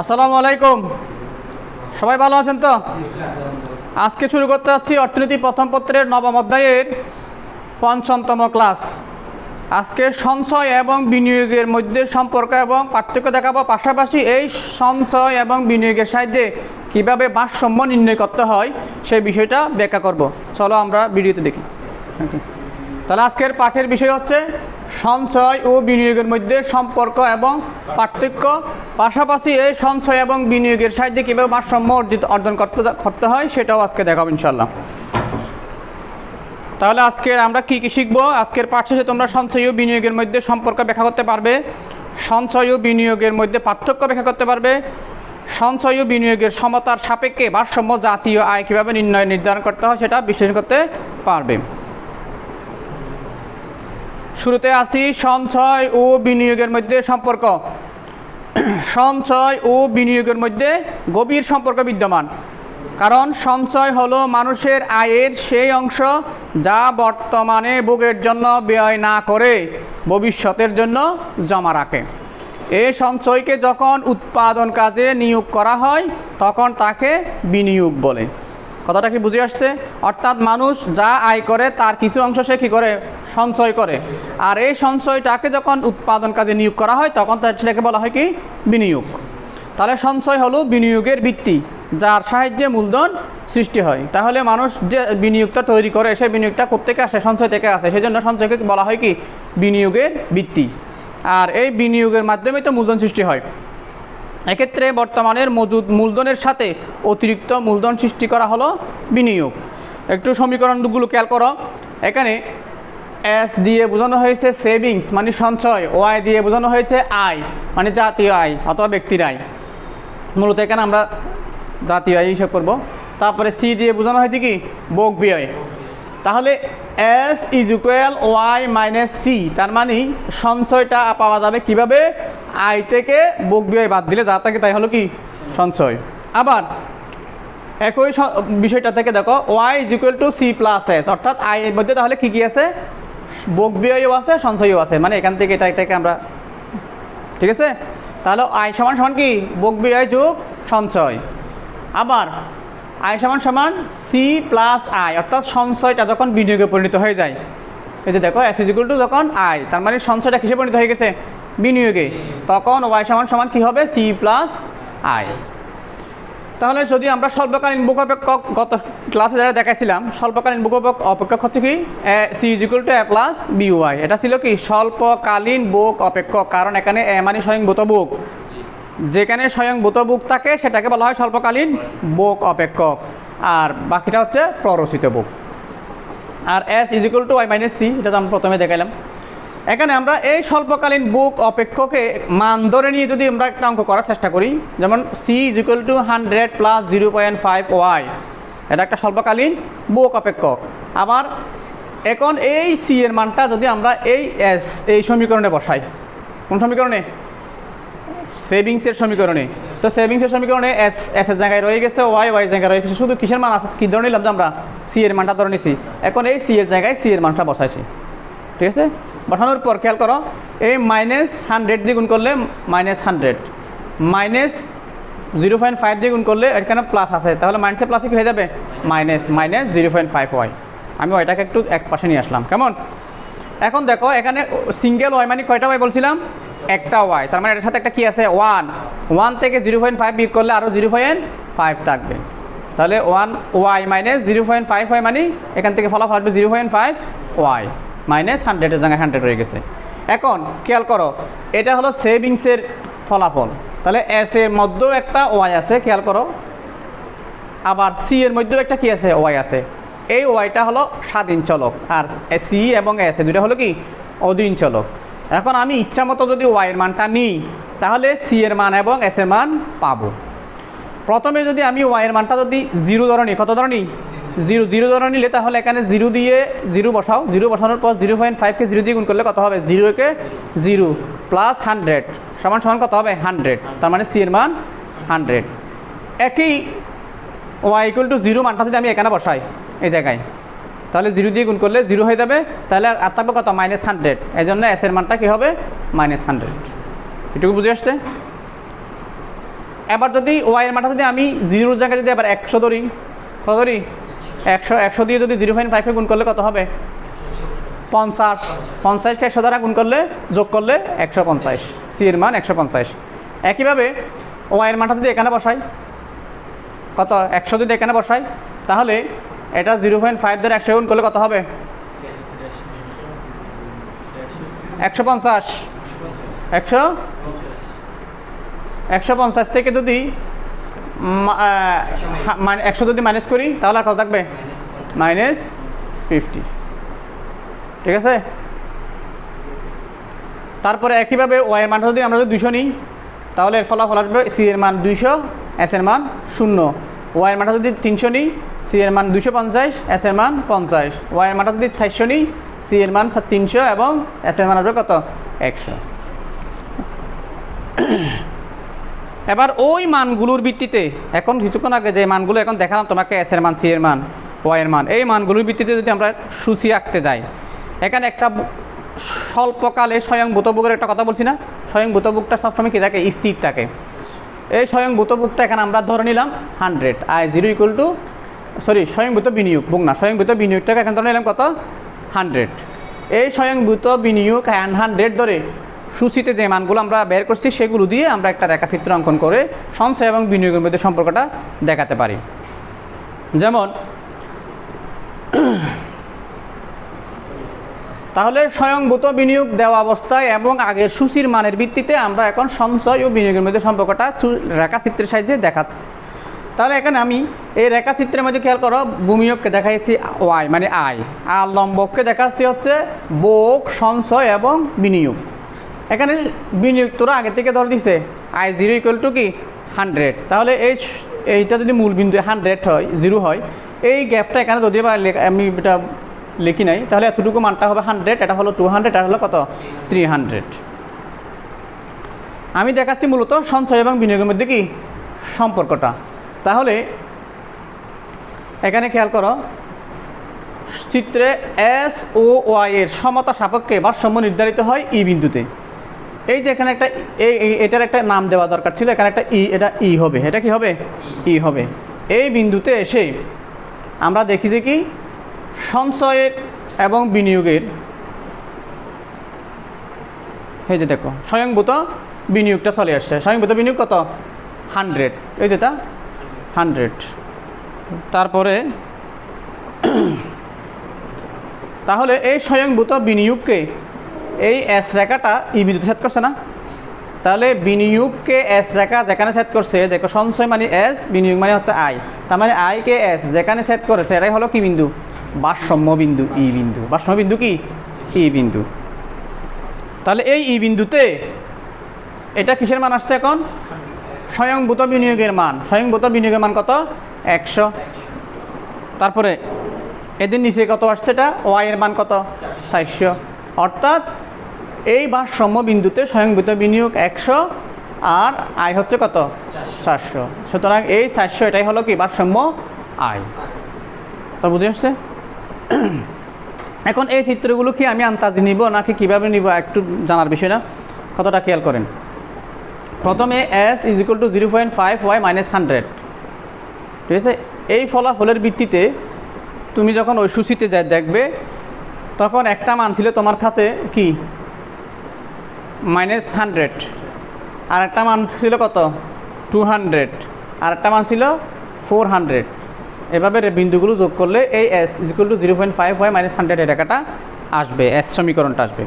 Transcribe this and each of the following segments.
আসসালামু আলাইকুম। সবাই ভালো আছেন তো? আজকে শুরু করতে যাচ্ছি অর্থনীতি প্রথম পত্রের নবম অধ্যায়ের পঞ্চমতম ক্লাস। আজকে সঞ্চয় এবং বিনিয়োগের মধ্যে সম্পর্ক এবং পার্থক্য দেখাবো। পাশাপাশি এই সঞ্চয় এবং বিনিয়োগের সাহায্যে কীভাবে ভারসাম্য নির্ণয় করতে হয় সেই বিষয়টা ব্যাখ্যা করব। চলো আমরা ভিডিওতে দেখি. তাহলে আজকের পাঠের বিষয় হচ্ছে সঞ্চয় ও বিনিয়োগের মধ্যে সম্পর্ক এবং পার্থক্য। পাশাপাশি এই সঞ্চয় এবং বিনিয়োগের সাহায্যে কীভাবে ভারসাম্য অর্জিত অর্জন করতে করতে হয় সেটাও আজকে দেখাবো ইনশাল্লাহ তাহলে আজকে আমরা কি কি শিখব? আজকের পাঠ শেষে তোমরা সঞ্চয় ও বিনিয়োগের মধ্যে সম্পর্ক ব্যাখ্যা করতে পারবে। সঞ্চয় ও বিনিয়োগের মধ্যে পার্থক্য ব্যাখ্যা করতে পারবে। সঞ্চয় ও বিনিয়োগের সমতার সাপেক্ষে ভারসাম্য জাতীয় আয় কীভাবে নির্ণয় নির্ধারণ করতে হয় সেটা বিশ্লেষণ করতে পারবে। শুরুতে আসি সঞ্চয় ও বিনিয়োগের মধ্যে সম্পর্ক। সঞ্চয় ও বিনিয়োগের মধ্যে গভীর সম্পর্ক বিদ্যমান। কারণ সঞ্চয় হলো মানুষের আয়ের সেই অংশ যা বর্তমানে ভোগের জন্য ব্যয় না করে ভবিষ্যতের জন্য জমা রাখে। এই সঞ্চয়কে যখন উৎপাদন কাজে নিয়োগ করা হয়, তখন তাকে বিনিয়োগ বলে। কথাটা কি বুঝে আসছে? অর্থাৎ মানুষ যা আয় করে, তার কিছু অংশ সে কী করে? সঞ্চয় করে। আর এই সঞ্চয়টাকে যখন উৎপাদন কাজে নিয়োগ করা হয়, তখন তার সেটাকে বলা হয় কি? বিনিয়োগ। তাহলে সঞ্চয় হলো বিনিয়োগের ভিত্তি, যার সাহায্যে মূলধন সৃষ্টি হয়। তাহলে মানুষ যে বিনিয়োগটা তৈরি করে, সেই বিনিয়োগটা কোথেকে আসে? সঞ্চয় থেকে আসে। সেই জন্য সঞ্চয়কে বলা হয় কি? বিনিয়োগের ভিত্তি। আর এই বিনিয়োগের মাধ্যমে তো মূলধন সৃষ্টি হয়। এক্ষেত্রে বর্তমানের মজুদ মূলধনের সাথে অতিরিক্ত মূলধন সৃষ্টি করা হলো বিনিয়োগ। একটু সমীকরণগুলো খেয়াল করো। এখানে এস দিয়ে বোঝানো হয়েছে সেভিংস মানে সঞ্চয়। ওয়াই দিয়ে বোঝানো হয়েছে আয় মানে জাতীয় আয় অথবা ব্যক্তির আয়। মূলত এখানে আমরা জাতীয় আয় হিসাব করব। তারপরে সি দিয়ে বোঝানো হয়েছে কি? বোক ব্যয়। তাহলে S is equal Y minus C তার মানে সঞ্চয়টা পাওয়া যাবে কীভাবে? আয় থেকে বোক ব্যয় বাদ দিলে যা থাকে তাই হলো কি? সঞ্চয়। আবার একই বিষয়টা থেকে দেখো Y is equal to C plus S অর্থাৎ আই এর মধ্যে তাহলে কী কী আছে? বোক ব্যয়ও আছে, সঞ্চয়ও আছে মানে এখান থেকে এটা এটাকে আমরা ঠিক আছে? তাহলে আই সমান সমান কি? বোক ব্যয় যোগ সঞ্চয়। আবার আয় সমান সমান সি প্লাস আই অর্থাৎ সঞ্চয়টা যখন বিনিয়োগে পরিণত হয়ে যায়। এই যে দেখো এস ইকুয়াল টু যখন আয় তার মানে সঞ্চয়টা কিসে পরিণত হয়ে গেছে? বিনিয়োগে। তখন ওয়াই সমান সমান কী হবে? সি প্লাস আই তাহলে যদি আমরা স্বল্পকালীন বুক অপেক্ষক গত ক্লাসে যারা দেখাইছিলাম, স্বল্পকালীন বুক অপেক- অপেক্ষক হচ্ছে কি? A C is equal to A plus B Y এটা ছিল কি? স্বল্পকালীন বুক অপেক্ষক, কারণ এখানে এ মানে স্বয়ংভূত বুক। যেখানে স্বয়ংভূত বুক থাকে, সেটাকে বলা হয় স্বল্পকালীন বুক অপেক্ষক। আর বাকিটা হচ্ছে প্ররোচিত বুক আর S is equal to Y minus C এটা তো আমরা প্রথমে দেখাইলাম। এখানে আমরা এই স্বল্পকালীন বুক অপেক্ষকে মান ধরে নিয়ে যদি আমরা একটা অঙ্ক করার চেষ্টা করি, যেমন C is equal to hundred plus zero point five Y এটা একটা স্বল্পকালীন বুক অপেক্ষক। আবার এখন এই সি এর মানটা যদি আমরা এই এস এই সমীকরণে বসাই, কোন সমীকরণে? সেভিংসের সমীকরণে। তো সেভিংসের সমীকরণে এস এস এর জায়গায় রয়ে গেছে, ওয়াই ওয়াই জায়গায় রয়ে গেছে। শুধু কিসের মান আছে? কী ধরে নিলাম যে আমরা সি এর মানটা ধরে নিছি। এখন এই সি এর জায়গায় সি এর মানটা বসাইছি। ঠিক আছে? বসানোর পর খেয়াল করো এই মাইনাস হান্ড্রেড দিয়ে গুণ করলে minus hundred minus zero point five দিয়ে গুণ করলে এখানে প্লাস আছে। তাহলে মাইনাসে প্লাসে কি হয়ে যাবে? Minus minus zero point five Y আমি ওইটাকে একটু এক পাশে নিয়ে আসলাম। কেমন? এখন দেখো, এখানে সিঙ্গেল ওয়াই মানে কয়টা ওয়াই বলছিলাম? একটা ওয়াই তার মানে এটার সাথে একটা কি আছে? ওয়ান ওয়ান থেকে জিরো পয়েন্ট ফাইভ বিয়োগ করলে আরও জিরো পয়েন্ট ফাইভ থাকবে। তাহলে one Y minus zero point five Y মানে এখান থেকে ফলাফল আসবে zero point five Y minus হান্ড্রেডের জায়গায় হান্ড্রেড রয়ে গেছে। এখন খেয়াল করো, এটা হলো সেভিংসের ফলাফল। তাহলে এস এর মধ্যেও একটা ওয়াই আছে, খেয়াল করো। আবার সি এর মধ্যেও একটা কি আছে? ওয়াই আছে। এই ওয়াইটা হলো স্বাধীন চলক। আর সি এবং এস এ দুটো হলো কি? অধীন চলক। এখন আমি ইচ্ছা মতো যদি ওয়াইয়ের মানটা নিই, তাহলে সি এর মান এবং এস এর মান পাবো। প্রথমে যদি আমি ওয়াইয়ের মানটা যদি জিরো ধরে নিই, কত ধরে নিই? জিরো জিরো ধরে নিলে তাহলে এখানে জিরো দিয়ে জিরো বসাও। জিরো বসানোর পর জিরো পয়েন্ট ফাইভকে জিরো দিয়ে গুণ করলে কত হবে? জিরোকে জিরো প্লাস হান্ড্রেড সমান সমান কত হবে? হান্ড্রেড তার মানে সি এর মান হান্ড্রেড একই ওয়াই ইকুয়াল টু জিরো মানটা যদি আমি এখানে বসাই, এই জায়গায়। তাহলে জিরো দিয়ে গুণ করলে জিরো হয়ে যাবে, তাহলে আর থাকবে কত? Minus hundred. এই জন্য এসের মানটা কী হবে? Minus hundred. এটুকু বুঝে আসছে? এবার যদি ওয়াইয়ের মানটা যদি আমি জিরোর জায়গায় যদি এবার একশো ধরি, কত ধরি? একশো একশো দিয়ে যদি জিরো পয়েন্ট ফাইভে গুণ করলে কত হবে? পঞ্চাশ। পঞ্চাশকে একশো দ্বারা গুণ করলে, যোগ করলে একশো পঞ্চাশ। সি এর মান একশো পঞ্চাশ। একইভাবে ওয়াইয়ের মানটা যদি এখানে বসাই, কত? একশো যদি এখানে বসাই, তাহলে এটা জিরো পয়েন্ট ফাইভ দ্বারা একশো গুণ করলে কত হবে? একশো পঞ্চাশ। একশো? একশো পঞ্চাশ থেকে যদি মানে একশো যদি মাইনাস করি, তাহলে আর কত থাকবে? মাইনাস ফিফটি ঠিক আছে? তারপরে একইভাবে ওয়াইয়ের মানটা যদি আমরা যদি দুশো নিই, তাহলে এর ফলাফল আসবে সি এর মান দুইশো এস এর মান শূন্য। ওয়াইয়ের মানটা যদি তিনশো নিই সি এর মান দুশো পঞ্চাশ এস এর মান পঞ্চাশ। ওয়াইয়ের মানটা যদি চারশো নিই সি এর মান তিনশো এবং এস এর মান আসবে কত? একশো। এবার ওই মানগুলোর ভিত্তিতে, এখন কিছুক্ষণ আগে যে মানগুলো এখন দেখালাম তোমাকে এস এর মান সি এর মান ওয়াই এর মান, এই মানগুলোর ভিত্তিতে যদি আমরা সূচি আঁকতে যাই, এখানে একটা স্বল্পকালে স্বয়ং বুতবুকের একটা কথা বলছি না? স্বয়ং বুতবুকটা সবসময় কী থাকে? স্থির থাকে। এই স্বয়ং বুতবুকটা এখানে আমরা ধরে নিলাম hundred I zero equal to sorry, স্বয়ংভূত বিনিয়োগ, বুক না, স্বয়ংভূত বিনিয়োগটাকে এখানে ধরে নিলাম কত? হান্ড্রেড। এই স্বয়ংভূত বিনিয়োগ হান্ড্রেড ধরে সূচিতে যে মানগুলো আমরা বের করছি, সেগুলো দিয়ে আমরা একটা রেখাচিত্র অঙ্কন করে সঞ্চয় এবং বিনিয়োগের মধ্যে সম্পর্কটা দেখাতে পারি। যেমন, তাহলে স্বয়ংভূত বিনিয়োগ দেওয়া অবস্থায় এবং আগের সূচির মানের ভিত্তিতে আমরা এখন সঞ্চয় ও বিনিয়োগের মধ্যে সম্পর্কটা রেখাচিত্রের সাহায্যে দেখাত তাহলে এখানে আমি এই রেখাচিত্রের মধ্যে খেয়াল করো ভূমিয়োগকে দেখাইছি ওয়াই মানে আয় আর লম্বককে দেখাচ্ছি হচ্ছে বোক, সঞ্চয় এবং বিনিয়োগ। এখানে বিনিয়োগ তোরা আগে থেকে ধর দিছে, আই জিরো ইকুয়াল টু কি? হান্ড্রেড। তাহলে এই এইটা যদি মূল বিন্দু হান্ড্রেড হয়, জিরো হয়, এই গ্যাপটা এখানে যদি বা আমি এটা লিখি নাই, তাহলে এতটুকু মানটা হবে হান্ড্রেড, এটা হলো টু হান্ড্রেড, এটা হলো কত? Three hundred. আমি দেখাচ্ছি মূলত সঞ্চয় এবং বিনিয়োগের মধ্যে কি? সম্পর্কটা। তাহলে এখানে খেয়াল করো, চিত্রে এস ও ওয়াই এর সমতা সাপেক্ষে ভারসাম্য নির্ধারিত হয় ই বিন্দুতে। এই যে এখানে একটা এটার একটা নাম দেওয়া দরকার ছিল, এখানে একটা ই এটা ই হবে। এটা কি হবে? ই হবে। এই বিন্দুতে এসে আমরা দেখি যে কি? সঞ্চয়ের এবং বিনিয়োগের, এই যে দেখো, স্বয়ংভূত বিনিয়োগটা চলে আসছে। স্বয়ংভূত বিনিয়োগ কত? হান্ড্রেড এই যেটা হান্ড্রেড। তারপরে, তাহলে এই স্বয়ংভূত বিনিয়োগকে, এই এস রেখাটা ই বিদ্যুৎ সেট করছে না? তাহলে বিনিয়োগকে এস রেখা যেখানে সেট করছে দেখো সঞ্চয় মানে এস বিনিয়োগ মানে হচ্ছে আই তার মানে আই কে এস যেখানে সেট করেছে, এটাই হলো কি বিন্দু? ভারসাম্য বিন্দু, ই বিন্দু। ভারসাম্য বিন্দু কি? ই বিন্দু। তাহলে এই ই বিন্দুতে, এটা কিসের মান আসছে এখন? স্বয়ংভূত বিনিয়োগের মান। স্বয়ংভূত বিনিয়োগের মান কত? একশো। তারপরে এদের নিচে কত আসছে এটা? ওয়াই এর মান কত? চারশো। অর্থাৎ এই ভারসাম্য বিন্দুতে স্বয়ংভূত বিনিয়োগ একশো আর আয় হচ্ছে কত? চারশো। সুতরাং এই চারশো এটাই হলো কি? ভারসাম্য আয়। তো বুঝে আসছে? এখন এই চিত্রগুলো কি আমি আন্তাজি নিব? নাকি কীভাবে নিব? একটু জানার বিষয় না কতটা খেয়াল করেন? প্রথমে S is equal to zero point five Y minus hundred ঠিক আছে? এই ফলাফলের ভিত্তিতে তুমি যখন ওই সূচিতে যাই দেখবে, তখন একটা মান ছিল তোমার খাতে কি? মাইনাস হান্ড্রেড আর একটা মান ছিল কত? টু হান্ড্রেড আর একটা মান ছিল ফোর হান্ড্রেড এভাবে বিন্দুগুলো যোগ করলে এই S equal to zero point five Y minus hundred রেখাটা আসবে এস সমীকরণটা আসবে।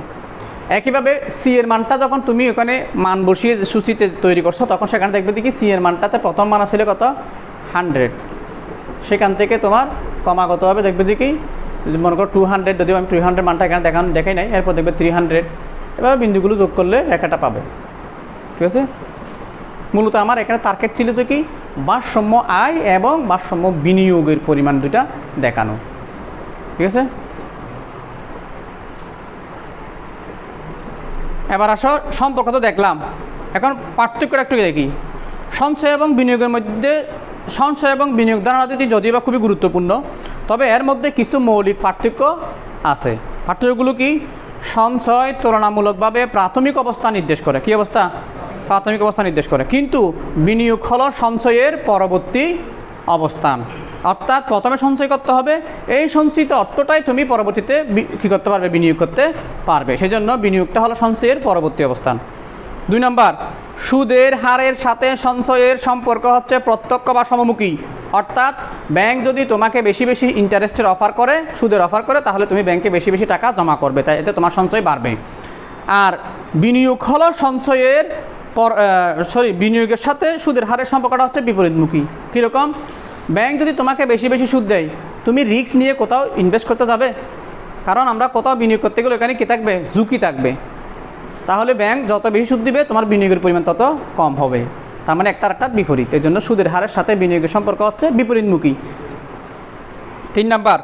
একইভাবে সি এর মানটা যখন তুমি ওখানে মান বসিয়ে সূচিতে তৈরি করছ, তখন সেখানে দেখবে দেখি সি এর মানটাতে প্রথম মান আসলে কত? হান্ড্রেড সেখান থেকে তোমার ক্রমাগতভাবে দেখবে দেখি, মনে করো টু হান্ড্রেড যদি আমি টু হান্ড্রেড মানটা এখানে দেখান, দেখাই নাই, এরপর দেখবে থ্রি হান্ড্রেড এভাবে বিন্দুগুলো যোগ করলে রেখাটা পাবে। ঠিক আছে? মূলত আমার এখানে টার্গেট ছিল যে কি? ভারসাম্য আয় এবং ভারসাম্য বিনিয়োগের পরিমাণ দুটা দেখানো। ঠিক আছে? এবার আসো, সম্পর্ক তো দেখলাম। এখন পার্থক্যটা একটু দেখি। সঞ্চয় এবং বিনিয়োগের মধ্যে, সঞ্চয় এবং বিনিয়োগ ধারণাটি যদিও বা খুবই গুরুত্বপূর্ণ, তবে এর মধ্যে কিছু মৌলিক পার্থক্য আছে। পার্থক্যগুলো কি? সঞ্চয় তুলনামূলকভাবে প্রাথমিক অবস্থা নির্দেশ করে। কী অবস্থা? প্রাথমিক অবস্থা নির্দেশ করে। কিন্তু বিনিয়োগ হলো সঞ্চয়ের পরবর্তী অবস্থান। অর্থাৎ প্রথমে সঞ্চয় করতে হবে। এই সঞ্চিত অর্থটাই তুমি পরবর্তীতে কী করতে পারবে, বিনিয়োগ করতে পারবে। সেজন্য বিনিয়োগটা হলো সঞ্চয়ের পরবর্তী অবস্থান। দুই নম্বর, সুদের হারের সাথে সঞ্চয়ের সম্পর্ক হচ্ছে প্রত্যক্ষ বা সমমুখী। অর্থাৎ ব্যাংক যদি তোমাকে বেশি বেশি ইন্টারেস্টের অফার করে, সুদের অফার করে, তাহলে তুমি ব্যাংকে বেশি বেশি টাকা জমা করবে, তাই এতে তোমার সঞ্চয় বাড়বে। আর বিনিয়োগ হলো সঞ্চয়ের পর সরি বিনিয়োগের সাথে সুদের হারের সম্পর্কটা হচ্ছে বিপরীতমুখী। কীরকম? ব্যাংক যদি তোমাকে বেশি বেশি সুদ দেয়, তুমি রিস্ক নিয়ে কোথাও ইনভেস্ট করতে যাবে। কারণ আমরা কোথাও বিনিয়োগ করতে গেলে এখানে কী থাকবে? ঝুঁকি থাকবে। তাহলে ব্যাংক যত বেশি সুদ দিবে, তোমার বিনিয়োগের পরিমাণ তত কম হবে। তার মানে একটা একটা বিপরীত। এই জন্য সুদের হারের সাথে বিনিয়োগের সম্পর্ক হচ্ছে বিপরীতমুখী। তিন নাম্বার,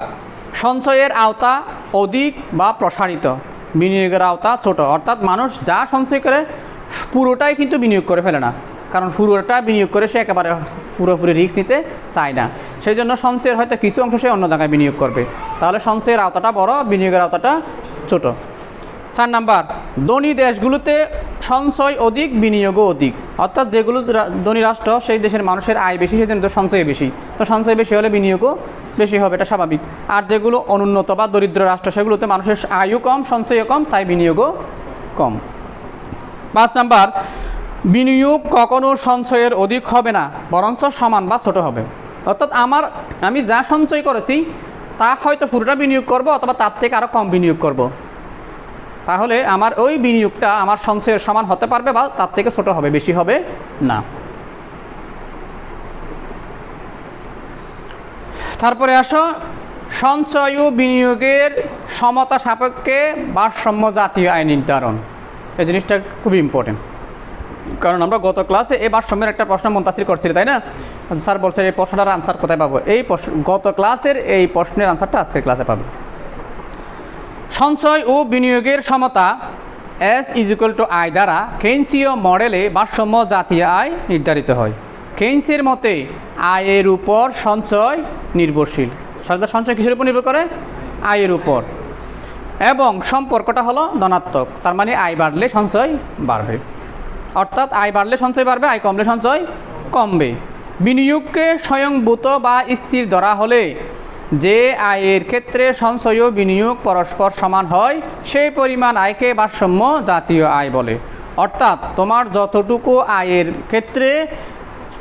সঞ্চয়ের আওতা অধিক বা প্রসারিত। বিনিয়োগের আওতা ছোট। অর্থাৎ মানুষ যা সঞ্চয় করে, পুরোটাই কিন্তু বিনিয়োগ করে ফেলে না। কারণ পুরোটা বিনিয়োগ করে সে একেবারে পুরোপুরি রিস্ক নিতে চায় না। সেই জন্য সঞ্চয়ের হয়তো কিছু অংশ সে অন্য জায়গায় বিনিয়োগ করবে। তাহলে সঞ্চয়ের আওতাটা বড়, বিনিয়োগের আওতাটা ছোট। চার নাম্বার, ধনী দেশগুলোতে সঞ্চয় অধিক, বিনিয়োগও অধিক। অর্থাৎ যেগুলো ধনী রাষ্ট্র, সেই দেশের মানুষের আয় বেশি সেই জন্য তো সঞ্চয় বেশি। তো সঞ্চয় বেশি হলে বিনিয়োগও বেশি হবে, এটা স্বাভাবিক। আর যেগুলো অনুন্নত বা দরিদ্র রাষ্ট্র, সেগুলোতে মানুষের আয়ও কম, সঞ্চয়ও কম, তাই বিনিয়োগও কম। পাঁচ নাম্বার বিনিয়োগ কখনো সঞ্চয়ের অধিক হবে না, বরঞ্চ সমান বা ছোট হবে। অর্থাৎ আমার, আমি যা সঞ্চয় করেছি, তা হয়তো পুরোটা বিনিয়োগ করব অথবা তার থেকে আরও কম বিনিয়োগ করব। তাহলে আমার ওই বিনিয়োগটা আমার সঞ্চয়ের সমান হতে পারবে বা তার থেকে ছোট হবে, বেশি হবে না। তারপরে আসো, সঞ্চয় ও বিনিয়োগের সমতা সাপেক্ষে ভারসাম্য জাতীয় আইন নির্ধারণ। এই জিনিসটা খুবই ইম্পর্টেন্ট কারণ আমরা গত ক্লাসে এই ভারসাম্যের একটা প্রশ্ন মন্তাসির করছিল, তাই না? স্যার বলছে, এই প্রশ্নটার আনসার কোথায় পাবো? এই গত ক্লাসের এই প্রশ্নের আনসারটা আজকের ক্লাসে পাবে। সঞ্চয় ও বিনিয়োগের সমতা এস ইজ ইকুয়াল টু আয় দ্বারা কেন্সীয় মডেলে ভারসাম্য জাতীয় আয় নির্ধারিত হয়। কেন্সের মতে আয়ের উপর সঞ্চয় নির্ভরশীল। সরকার সঞ্চয় কিসের উপর নির্ভর করে? আয়ের উপর। এবং সম্পর্কটা হলো ধনাত্মক, তার মানে আয় বাড়লে সঞ্চয় বাড়বে। অর্থাৎ আয় বাড়লে সঞ্চয় বাড়বে, আয় কমলে সঞ্চয় কমবে। বিনিয়োগকে স্বয়ংভূত বা স্থির ধরা হলে যে আয়ের ক্ষেত্রে সঞ্চয় ও বিনিয়োগ পরস্পর সমান হয় সেই পরিমাণ আয়কে ভারসাম্য জাতীয় আয় বলে। অর্থাৎ তোমার যতটুকু আয়ের ক্ষেত্রে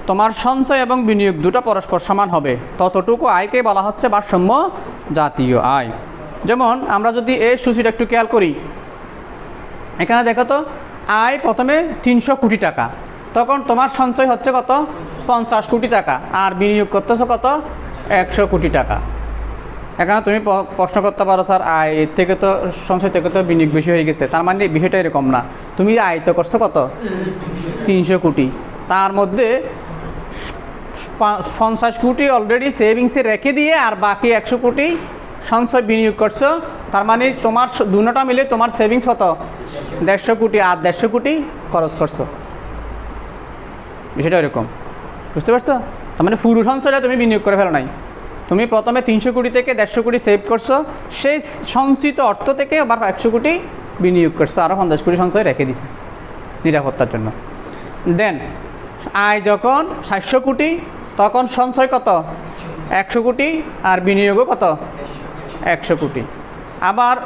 তোমার সঞ্চয় এবং বিনিয়োগ দুটো পরস্পর সমান হবে, ততটুকু আয়কে বলা হচ্ছে ভারসাম্য জাতীয় আয়। যেমন আমরা যদি এই সূচিটা একটু খেয়াল করি, এখানে দেখো তো আয় প্রথমে তিনশো কোটি টাকা। তখন তোমার সঞ্চয় হচ্ছে কত? পঞ্চাশ কোটি টাকা। আর বিনিয়োগ করতেছো কত? একশো কোটি টাকা। এখানে তুমি প্রশ্ন করতে পারো, স্যার, আয় থেকে তো, সঞ্চয় থেকে তো বিনিয়োগ বেশি হয়ে গেছে। তার মানে বিষয়টা এরকম না। তুমি আয় তো করছ কত? তিনশো কোটি। তার মধ্যে পঞ্চাশ কোটি অলরেডি সেভিংসে রেখে দিয়ে, আর বাকি একশো কোটি সঞ্চয় বিনিয়োগ করছ। তার মানে তোমার দুটোটা মিলে তোমার সেভিংস কত? দেড়শো কোটি আর দেড়শো কোটি খরচ করছ। বিষয়টা এরকম। বুঝতে পারছ? তার মানে পুরো সঞ্চয়টা তুমি বিনিয়োগ করে ফেলো নাই। তুমি প্রথমে তিনশো কোটি থেকে দেড়শো কোটি সেভ করছ, সেই সঞ্চিত অর্থ থেকে আবার একশো কোটি বিনিয়োগ করছ আরও পঞ্চাশ কোটি সঞ্চয় রেখে দিছে নিরাপত্তার জন্য। দেন আয় যখন সাতশো কোটি, তখন সঞ্চয় কত? একশো কোটি আর বিনিয়োগও কত? একশো কোটি। আবার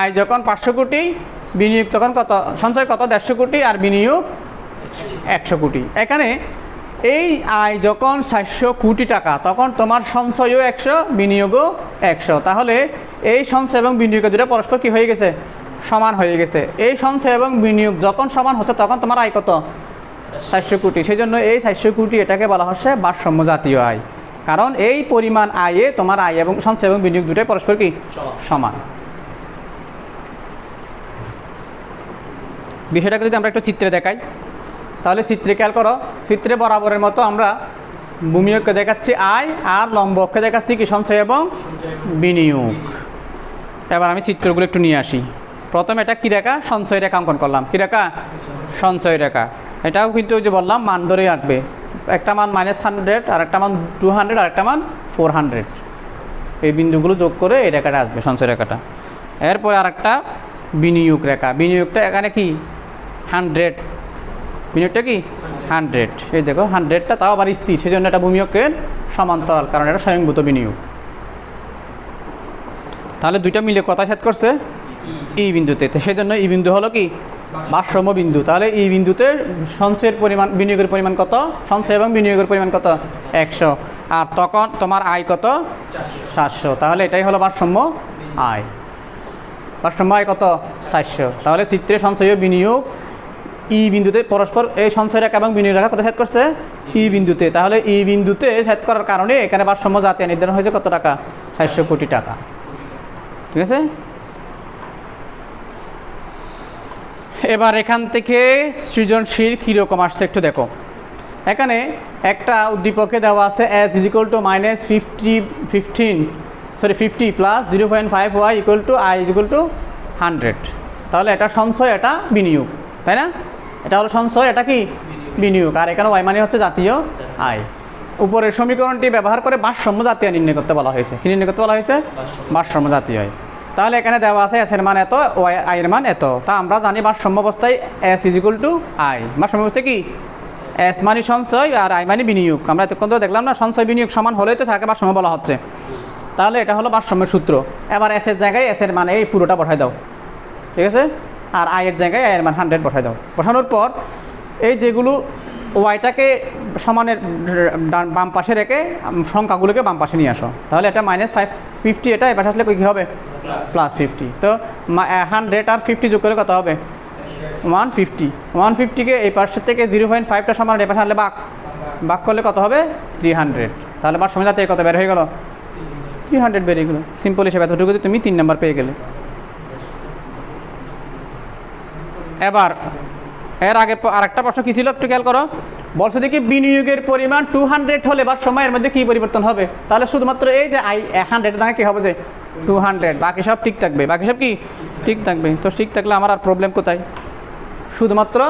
আয় যখন পাঁচশো কোটি বিনিয়োগ তখন কত, সঞ্চয় কত? দেড়শো কোটি আর বিনিয়োগ একশো কোটি। এখানে এই আয় যখন সাতশো কোটি টাকা, তখন তোমার সঞ্চয়ও একশো, বিনিয়োগও একশো। তাহলে এই সঞ্চয় এবং বিনিয়োগের দুটো পরস্পর কী হয়ে গেছে? সমান হয়ে গেছে। এই সঞ্চয় এবং বিনিয়োগ যখন সমান হচ্ছে, তখন তোমার আয় কত? চারশো কোটি। সেই জন্য এই চারশো কোটি এটাকে বলা হচ্ছে ভারসাম্য জাতীয় আয়। কারণ এই পরিমাণ আয়ে তোমার আয় এবং সঞ্চয় এবং বিনিয়োগ দুটোই পরস্পর কি? সমান। বিষয়টাকে যদি আমরা একটু চিত্রে দেখাই তাহলে চিত্রে খেয়াল করো চিত্রে বরাবরের মতো আমরা ভূমিয়োগকে দেখাচ্ছি আয় আর লম্ব অক্ষে দেখাচ্ছি কি? সঞ্চয় এবং বিনিয়োগ। এবার আমি চিত্রগুলো একটু নিয়ে আসি। প্রথমে এটা কী রেখা? সঞ্চয় রেখা অঙ্কন করলাম। কী রেখা? সঞ্চয় রেখা। এটাও কিন্তু ওই যে বললাম মান ধরে আঁকবে। একটা মান মাইনাস হান্ড্রেড আর একটা মান টু হান্ড্রেড আর একটা মান ফোর হান্ড্রেড এই বিন্দুগুলো যোগ করে এই রেখাটা আসবে, সঞ্চয় রেখাটা। এরপরে আর একটা বিনিয়োগ রেখা। বিনিয়োগটা এখানে কি? হান্ড্রেড বিনিয়োগটা কি? হান্ড্রেড এই দেখো হান্ড্রেডটা তাও আবার স্থির সেই জন্য এটা বিনিয়োগের সমান্তরাল, কারণ এটা স্বয়ংভূত বিনিয়োগ। তাহলে দুইটা মিলে কথা সেট করছে? ই বিন্দুতে। সেই জন্য ই বিন্দু হলো কি? ভারসাম্য বিন্দু। তাহলে এই বিন্দুতে সঞ্চয়ের পরিমাণ, বিনিয়োগের পরিমাণ কত? সঞ্চয় এবং বিনিয়োগের পরিমাণ কত? একশো। আর তখন তোমার আয় কত? সাতশো তাহলে এটাই হলো ভারসাম্য আয়। ভারসাম্য আয় কত? চারশো। তাহলে চিত্রে সঞ্চয় বিনিয়োগ, ই বিন্দুতে পরস্পর, এই সঞ্চয় রেখা এবং বিনিয়োগ রেখা কত সেট করছে? ই বিন্দুতে। তাহলে ই বিন্দুতে সেট করার কারণে এখানে ভারসাম্য জাতীয় নির্ধারণ হয়েছে কত টাকা? চারশো কোটি টাকা। ঠিক আছে? এবার এখান থেকে সৃজনশীল কীরকম আসছে একটু দেখো। এখানে একটা উদ্দীপকে দেওয়া আছে S is equal to minus fifty fifteen sorry fifty plus zero point five Y equal to I is equal to hundred তাহলে এটা সঞ্চয়, এটা বিনিয়োগ, তাই না? এটা হলো সঞ্চয়, এটা কি? বিনিয়োগ। আর এখানে ওয়াই মানে হচ্ছে জাতীয় আয়। উপরের সমীকরণটি ব্যবহার করে ভারসাম্য জাতীয় নির্ণয় করতে বলা হয়েছে। কি নির্ণয় করতে বলা হয়েছে? ভারসাম্য জাতীয় আয়। তাহলে এখানে দেওয়া আছে এস এর মান এত ওয়াই আই এর মান এত। তা আমরা জানি ভারসাম্য অবস্থায় S is equal to I ভারসাম্য অবস্থায় কি? এস মানে সঞ্চয় আর আই মানে বিনিয়োগ। আমরা এতক্ষণ তো দেখলাম না, সঞ্চয় বিনিয়োগ সমান হলেই তো থাকে, ভারসাম্য বলা হচ্ছে। তাহলে এটা হলো ভারসাম্যের সূত্র। এবার এস এর জায়গায় এস এর মানে এই পুরোটা বসাই দাও। ঠিক আছে? আর আয়ের জায়গায় আয়ের মান হান্ড্রেড বসাই দাও। বসানোর পর এই যেগুলো ওয়াইটাকে সমানের বাম পাশে রেখে সংখ্যাগুলোকে বাম পাশে নিয়ে আসো। তাহলে এটা মাইনাস ফাইভ ফিফটি এটা এবার আসলে কী হবে? প্লাস ফিফটি তো হান্ড্রেড আর ফিফটি যোগ করে কত হবে? ওয়ান ফিফটি ওয়ান ফিফটিকে এই পাশের থেকে জিরো পয়েন্ট ফাইভটা সমান এ পাশে আনলে বাক। বাক করলে কত হবে? থ্রি হান্ড্রেড তাহলে বার সময় যাতে কত বের হয়ে গেল? থ্রি হান্ড্রেড বেরিয়ে গেলো। সিম্পল হিসেবে এতটুকু তুমি তিন নাম্বার পেয়ে গেলে। এবার, এর আগে আরেকটা প্রশ্ন কী ছিল? একটু খেয়াল করো। বলছে দেখি বিনিয়োগের পরিমাণ টু হান্ড্রেড হলে বা সময়ের মধ্যে কী পরিবর্তন হবে? তাহলে শুধুমাত্র এই যে আই হান্ড্রেড দাঁড়া কী হবে যে টু হান্ড্রেড বাকি সব ঠিক থাকবে। বাকি সব কি? ঠিক থাকবে। তো ঠিক থাকলে আমার আর প্রবলেম কোথায়? শুধুমাত্র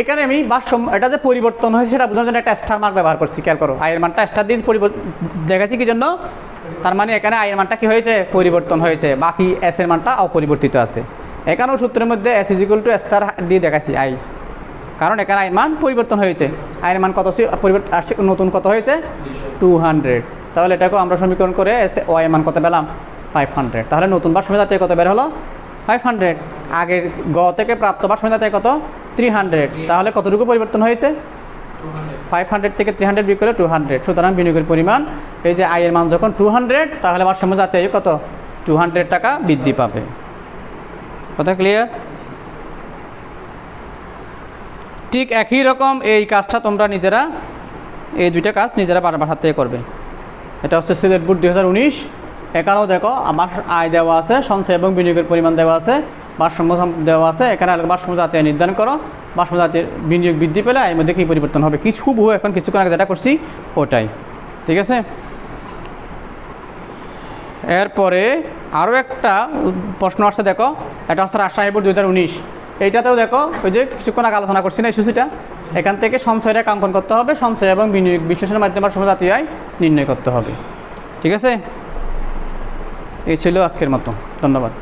এখানে আমি ভারসাম্য এটা যে পরিবর্তন হয়েছে সেটা বোঝার জন্য একটা স্টার মার্ক ব্যবহার করছি, খেয়াল করো। আয়ের মানটা স্টার দিয়ে পরিবর্তন দেখাচ্ছি কি জন্য? তার মানে এখানে আয়ের মানটা কি হয়েছে? পরিবর্তন হয়েছে। বাকি এস এর মানটা অপরিবর্তিত আছে। এখানেও সূত্রের মধ্যে এস ইজিকুল টু স্টার দিয়ে দেখাচ্ছি আই কারণ এখানে আয়ের মান পরিবর্তন হয়েছে। আয়ের মান কত পরিবর্তন নতুন কত হয়েছে? টু হান্ড্রেড তাহলে এটাকেও আমরা সমীকরণ করে এস ওয়াই মান কত পেলাম? ফাইভ হান্ড্রেড তাহলে নতুন বাসময় জাতীয় কত বের হলো? ফাইভ হান্ড্রেড আগের গ থেকে প্রাপ্ত বাসময় জাতীয় কত? থ্রি হান্ড্রেড তাহলে কতটুকু পরিবর্তন হয়েছে? ফাইভ হান্ড্রেড থেকে থ্রি হান্ড্রেড বিক করলে টু হান্ড্রেড সুতরাং বিনিয়োগের পরিমাণ এই যে আয়ের মান যখন টু হান্ড্রেড তাহলে ভারসাম্য জাতীয় কত? টু হান্ড্রেড টাকা বৃদ্ধি পাবে। কথা ক্লিয়ার ঠিক একই রকম এই কাজটা তোমরা নিজেরা এই দুইটা কাজ নিজেরা থেকে করবে। এটা হচ্ছে সিলেট দুই হাজার উনিশ। এখানেও দেখো, আমার আয় দেওয়া আছে, সঞ্চয় এবং বিনিয়োগের পরিমাণ দেওয়া আছে ভারসাম্য সম- দেওয়া আছে। এখানে ভারসাম্য জাতীয় নির্ধারণ করো। ভারসাম্য জাতীয় বিনিয়োগ বৃদ্ধি পেলে এর মধ্যে কী পরিবর্তন হবে? কিছু হুবহু এখন কিছুক্ষণ আগে যেটা করছি, ওটাই। ঠিক আছে? এরপরে আরও একটা প্রশ্ন আসছে, দেখো। এটা হচ্ছে রাজশাহী বোর্ড দু হাজার উনিশ। এইটাতেও দেখো, ওই যে কিছুক্ষণ আগে আলোচনা করছি না এই সূচিটা? এখান থেকে সঞ্চয় রেখা করতে হবে, সঞ্চয় এবং বিনিয়োগ বিশ্লেষণের মাধ্যমে সময় জাতীয় আয় নির্ণয় করতে হবে। ঠিক আছে? এই ছিল আজকের মতো। ধন্যবাদ।